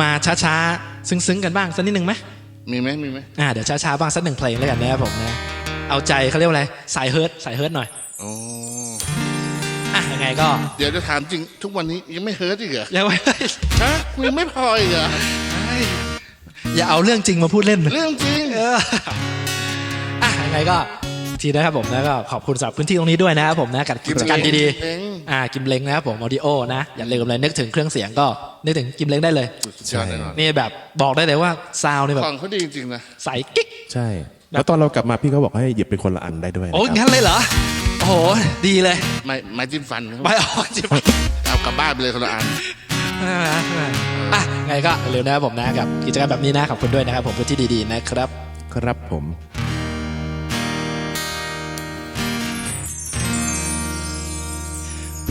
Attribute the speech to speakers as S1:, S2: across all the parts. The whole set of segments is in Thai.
S1: มาช้าๆ ซึ้งๆ กันบ้างสักนิดหนึ่งไหม
S2: มีไหมมีไหม
S1: อ่าเดี๋ยวช้าๆ บ้างสักหนึ่งเพลงแล้วกันนะครับผมนะเอาใจเขาเรียกว่าอะไรสายเฮิร์ตสายเฮิร์ตหน่อย
S2: โอ้
S1: อะยังไงก็
S2: เดี๋ยวจะถามจริงทุกวันนี้ยังไม่เฮิร์ตอีกเหรอ
S1: อย่าไว้
S2: ฮะคุณยังไม่พออีกเหรอ
S1: อย่าเอาเรื่องจริงมาพูดเล่น
S2: เรื่องจริง
S1: เอออะยังไงก็ ทีนะครับผมแล้วก็ขอบคุณสำหรับพื้นที่ตรงนี้ด้วยนะครับผมนะกับกิจการดี
S2: เล้ง
S1: ๆอ่ากิมเล้งนะครับผมออดิโอนะอย่าลืมเลยนึกถึงเครื่องเสียงก็นึกถึงกิมเล้งได้เลย
S2: สุดยอดแน่นอน
S1: นี่แบบบอกได้เลยว่าซาวนี่แบ
S2: ข
S1: บ
S2: องเขาดีจริงๆนะ
S1: ใสกิ๊ก
S3: ใช่แล้วตอนเรากลับมาพี่เขาบอกให้หยิบเป็นคนละอันได้ด้วยนะ
S1: โอ้ย
S3: ครับ
S1: งั้นเลยเหรอโอ้โหดีเลย
S2: ไม่ไม่จิ้มฟันครับ
S1: ไปออกจิบ
S2: เอากลับบ้านไปเลยคนละอัน
S1: อะไงก็อย่าลืมนะครับผมนะกับกิจกรรมแบบนี้นะขอบคุณด้วยนะครับผมพื้นที่ดีๆนะครับ
S3: ครับผม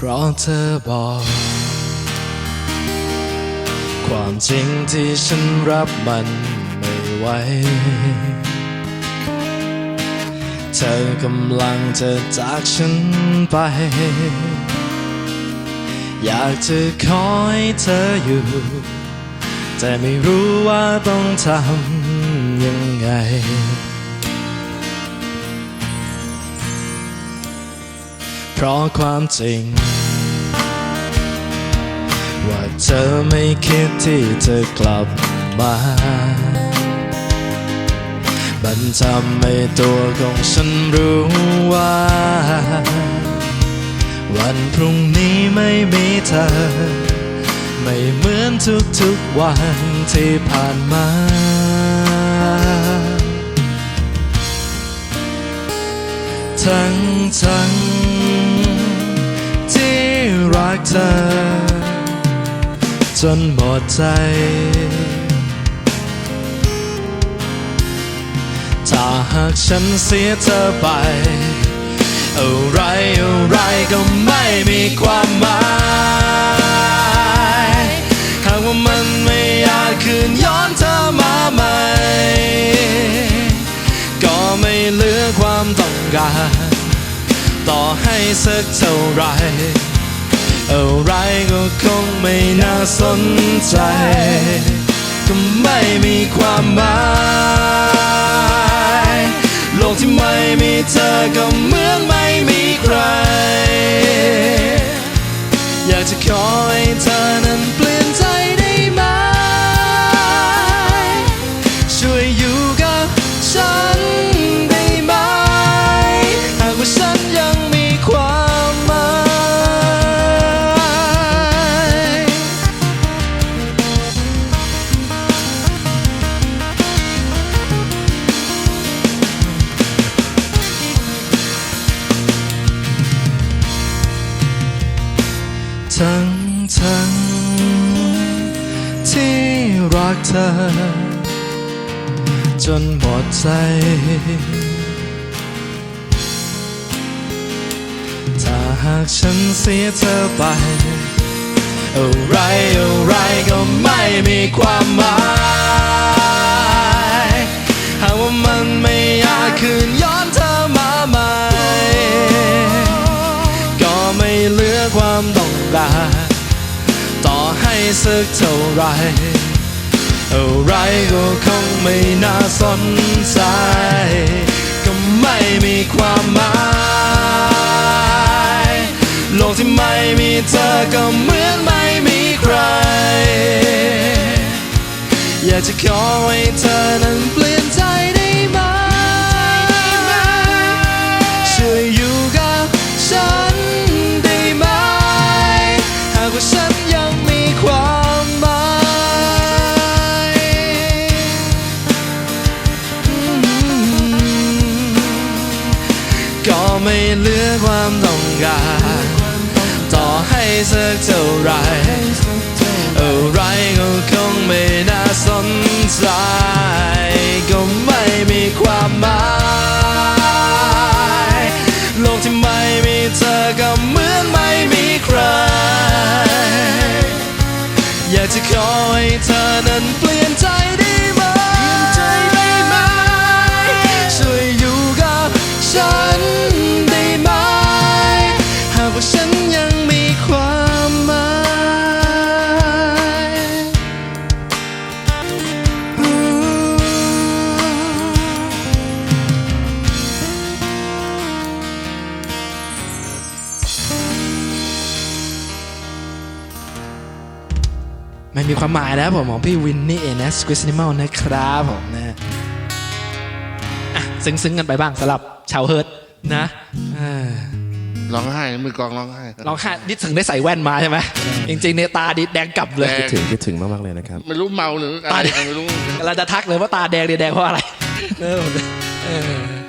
S1: เพราะเธอบอก ความจริงที่ฉันรับมันไม่ไหวเธอกำลังจะจากฉันไป อยากจะคอยเธออยู่ แต่ไม่รู้ว่าต้องทำยังไง เพราะความจริง ว่าเธอไม่คิดที่จะกลับมามันทำให้ตัวของฉันรู้ว่า วันพรุ่งนี้ไม่มีเธอ ไม่เหมือนทุกๆวันที่ผ่านมาทั้งทั้ง กเธอ จนหมดใจ ถ้าหากฉันเสียเธอไป อะไรอะไรก็ไม่มีความหมาย หากว่ามันไม่อยากคืนย้อนเธอมาใหม่ ก็ไม่เหลือความต้องการ ต่อให้สักเท่าไร ไม่น่าสนใจ ก็ไม่มีความหมาย โลกที่ไม่มีเธอ ทั้งทั้งที่รักเธอ จนหมดใจ ถ้าหากฉันเสียเธอไป อะไรอะไรก็ไม่มีความหมาย ความต้องการต่อให้สักเท่าไรอะไรก็คงไม่น่าสนใจ ก็ไม่มีความหมายโลกที่ไม่มีเธอก็เหมือนไม่มีใคร อยากจะขอให้เธอนั้นเปลี่ยนใจ ก็ไม่เหลือความต้องการต่อให้สักเท่าไรอะไรก็คงไม่น่าสนใจก็ไม่มีความหมายโลกที่ไม่มีเธอก็เหมือนไม่มีใคร อยากจะขอให้เธอนั้นเปลี่ยน ไม่มีความหมายนะครับผมของพี่วินนี่เองนะสควิสนิมอลนะครับผมนะอะซึ้งๆกันไปบ้างสำหรับชาวเฮิร์ตนะอ่า
S2: ร้องไห้มือกลองร้องไห้
S1: ลองค่ะนี่ถึงได้ใส่แว่นมาใช่ไหมจริงๆเนี่ยตาดิแดงกลับเลย
S2: แด
S3: คิดถึงคิดถึงมากๆเลยนะครับ
S2: ไม่รู้เมาหรืออะไร
S1: ตาย
S2: ไม่รู้
S1: เราจะทักเลยว่าตาแดงเนี่ยแดงเพราะอะไรเออเออ